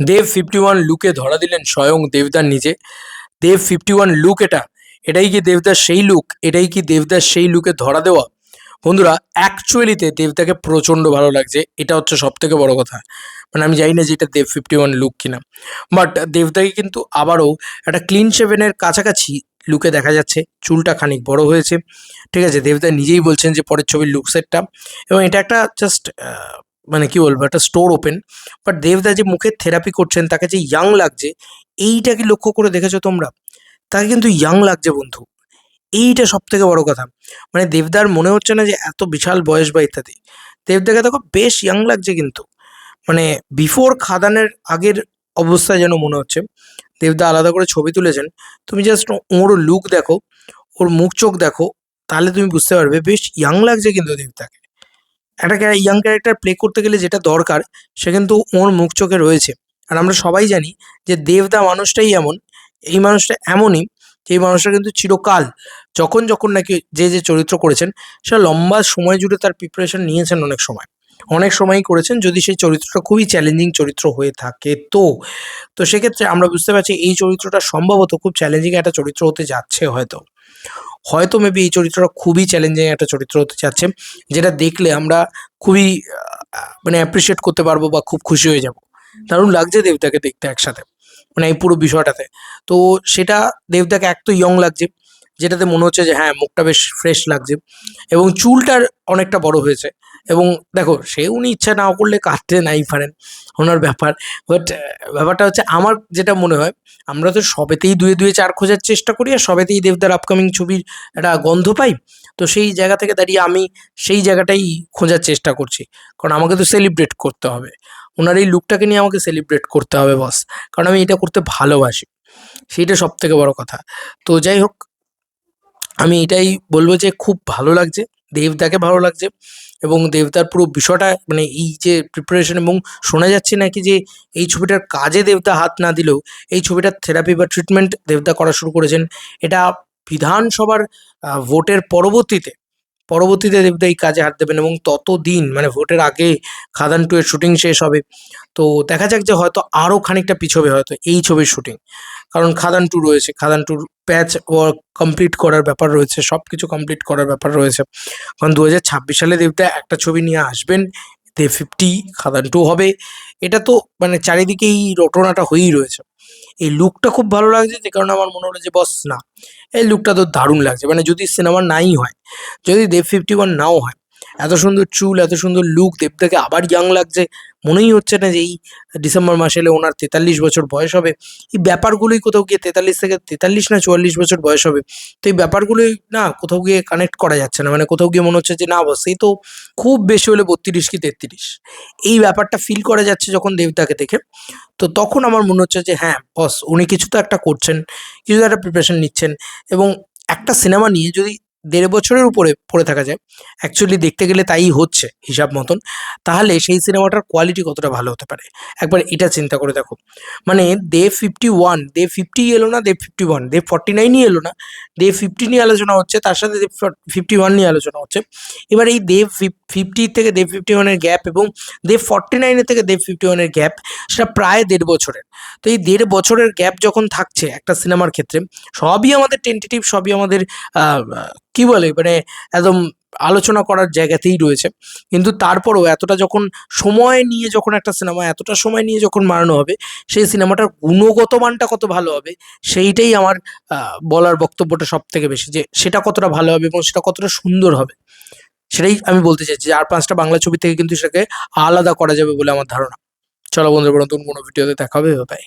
দেব fifty one লুকে ধরা দিলেন স্বয়ং দেবদার নিজে। দেব ফিফটি ওয়ান লুক এটা। এটাই কি দেবদার সেই লুক এটাই কি দেবদার সেই লুকে ধরা দেওয়া? বন্ধুরা অ্যাকচুয়ালিতে দেবদাকে প্রচণ্ড ভালো লাগছে। এটা হচ্ছে সব থেকে বড় কথা। মানে আমি জানি না যে এটা দেব ফিফটি ওয়ান লুক কিনা। বাট দেবদাকে কিন্তু আবারও একটা ক্লিন সেভেনের কাছাকাছি লুকে দেখা যাচ্ছে। চুলটা খানিক বড় হয়েছে। ঠিক আছে, দেবদা নিজেই বলছেন যে পরের ছবির লুক সেটটা এবং এটা একটা জাস্ট মানে কি বলব, একটা স্টোর ওপেন বাট দেবদা যে মুখের থেরাপি করছেন, তাকে যে ইয়াং লাগছে, এইটা কি লক্ষ্য করে দেখেছ তোমরা? তাকে কিন্তু ইয়াং লাগছে বন্ধু। এইটা সব থেকে বড় কথা। মানে দেবদার মনে হচ্ছে না যে এত বিশাল বয়স বা ইত্যাদি। দেবদাকে দেখো বেশ ইয়াং লাগছে কিন্তু। মানে বিফোর খাদানের আগের অবস্থা যেন মনে হচ্ছে, দেবদা আলাদা করে ছবি তুলেছেন। তুমি জাস্ট ওর লুক দেখো, ওর মুখ চোখ দেখো, তাহলে তুমি বুঝতে পারবে, বেশ ইয়াং লাগছে কিন্তু দেবদাকে। একটা ইয়াং ক্যারেক্টার প্লে করতে গেলে যেটা দরকার, সে কিন্তু ওর মুখ চোখে রয়েছে। আর আমরা সবাই জানি যে দেবদা মানুষটাই এমন, এই মানুষটা এমনই যে এই মানুষটা কিন্তু চিরকাল, যখন যখন নাকি যে যে চরিত্র করেছেন, সেটা লম্বা সময় জুড়ে তার প্রিপারেশন নিয়েছেন অনেক সময়। অনেক সময়ই করেছেন যদি সেই চরিত্রটা খুবই চ্যালেঞ্জিং চরিত্র হয়ে থাকে তো। তো সেক্ষেত্রে আমরা বুঝতে পারছি এই চরিত্রটা সম্ভবত খুব চ্যালেঞ্জিং একটা চরিত্র হতে যাচ্ছে হয়তো। হয়তো মেবি এই চরিত্রটা খুবই চ্যালেঞ্জিং একটা চরিত্র হতে চাচ্ছে যেটা দেখলে আমরা খুবই মানে অ্যাপ্রিসিয়েট করতে পারব বা খুব খুশি হয়ে যাব। দারুণ লাগছে দেবদাকে দেখতে একসাথে মানে এই পুরো বিষয়টাতে। তো সেটা দেবদাকে এক তো ইয়ং লাগছে, যেটাতে মনে হচ্ছে যে হ্যাঁ মুখটা বেশ ফ্রেশ লাগছে। এবং চুলটার অনেকটা বড় হয়েছে। এবং দেখো, সে উনি ইচ্ছা না করলে কাটতে নাই পারেন, ওনার ব্যাপার। বাট ব্যাপারটা হচ্ছে আমার যেটা মনে হয়, আমরা তো সবেতেই দুয়ে দুয়ে চার খোঁজার চেষ্টা করি, আর সবেতেই দেবদার আপকামিং ছবির একটা গন্ধ পাই। তো সেই জায়গা থেকে দাঁড়িয়ে আমি সেই জায়গাটাই খোঁজার চেষ্টা করছি, কারণ আমাকে তো সেলিব্রেট করতে হবে। ওনার এই লুকটাকে নিয়ে আমাকে সেলিব্রেট করতে হবে বস কারণ আমি এটা করতে ভালোবাসি। সেইটা সব থেকে বড় কথা। তো যাই হোক, আমি এটাই বলব যে খুব ভালো লাগছে, দেবদাকে ভালো লাগছে। এবং দেবদার পুরো বিষয়টা মানে এই যে প্রিপারেশন এবং শোনা যাচ্ছে নাকি যে এই ছবিটার কাজে দেবদা হাত না দিলেও এই ছবিটার থেরাপি বা ট্রিটমেন্ট দেবদা করা শুরু করেছেন, এটা বিধানসভার ভোটের পরবর্তীতে পরবর্তীতে দেবদা এই কাজে হাত দেবেন এবং ততদিন মানে ভোটের আগে খাদান টু এর শুটিং শেষ হবে। তো দেখা যাক যে হয়তো আরও খানিকটা পিছবে হয়তো এই ছবির শুটিং কারণ খাদান টু রয়েছে খাদান টুর প্যাচ ওয়ার্ক কমপ্লিট করার ব্যাপার রয়েছে সব কিছু কমপ্লিট করার ব্যাপার রয়েছে। কারণ দু হাজার ছাব্বিশ সালে দেবদা একটা ছবি নিয়ে আসবেন, দে ফিফটি খাদান টু হবে। এটা তো মানে চারিদিকেই রটনাটা হয়েই রয়েছে। এই লুকটা খুব ভালো লাগছে, যে কারণে আমার মনে হলো যে বস না, এই লুকটা তো দারুণ লাগছে। মানে যদি সিনেমা নাই হয়, যদি দেব ফিফটি ওয়ান নাও হয় এত সুন্দর চুল, এত সুন্দর লুক দেবদাকে আবার ইয়াং লাগছে। মনেই হচ্ছে না যে এই ডিসেম্বর মাসে এলে ওনার তেতাল্লিশ বছর বয়স হবে। এই ব্যাপারগুলোই কোথাও গিয়ে তেতাল্লিশ থেকে তেতাল্লিশ না চুয়াল্লিশ বছর বয়স হবে। তো এই ব্যাপারগুলোই না কোথাও গিয়ে কানেক্ট করা যাচ্ছে না। মানে কোথাও গিয়ে মনে হচ্ছে যে না বস এই তো খুব বেশি হলে বত্রিশ কি তেত্রিশ। এই ব্যাপারটা ফিল করা যাচ্ছে যখন দেবদাকে দেখে। তো তখন আমার মনে হচ্ছে যে হ্যাঁ বস উনি কিছু তো একটা করছেন, কিছু তো একটা প্রিপারেশন নিচ্ছেন। এবং একটা সিনেমা নিয়ে যদি দেড় বছরের উপরে পড়ে থাকা যায়। অ্যাকচুয়ালি দেখতে গেলে তাই হচ্ছে, হিসাব মতন। তাহলে সেই সিনেমাটার কোয়ালিটি কতটা ভালো হতে পারে? একবার এটা চিন্তা করে দেখো। মানে দে ফিফটি ওয়ান দে ফিফটি এলো না দে ফিফটি ওয়ান দে ফর্টি নাইনই এলো না দে ফিফটি নিয়ে আলোচনা হচ্ছে, তার সাথে দে ফিফটি ওয়ান নিয়ে আলোচনা হচ্ছে। এবার এই দে ফিফটি থেকে দে ফিফটি ওয়ানের গ্যাপ এবং দে ফর্টি নাইনের থেকে দে ফিফটি ওয়ানের গ্যাপ সেটা প্রায় দেড় বছরের। তো এই দেড় বছরের গ্যাপ যখন থাকছে একটা সিনেমার ক্ষেত্রে, সবই আমাদের টেন্টেটিভ সবই আমাদের কি বলে মানে একদম আলোচনা করার জায়গাতেই রয়েছে। কিন্তু তারপরও এতটা যখন সময় নিয়ে যখন একটা সিনেমা, এতটা সময় নিয়ে যখন মারানো হবে, সেই সিনেমাটার গুণগত মানটা কত ভালো হবে, সেইটাই আমার বলার বক্তব্যটা সব থেকে বেশি, যে সেটা কতটা ভালো হবে এবং সেটা কতটা সুন্দর হবে। সেটাই আমি বলতে চাইছি, আর পাঁচটা বাংলা ছবি থেকে কিন্তু সেটাকে আলাদা করা যাবে বলে আমার ধারণা। চলো বন্ধুরা নতুন কোনো ভিডিওতে দেখা হবে বাই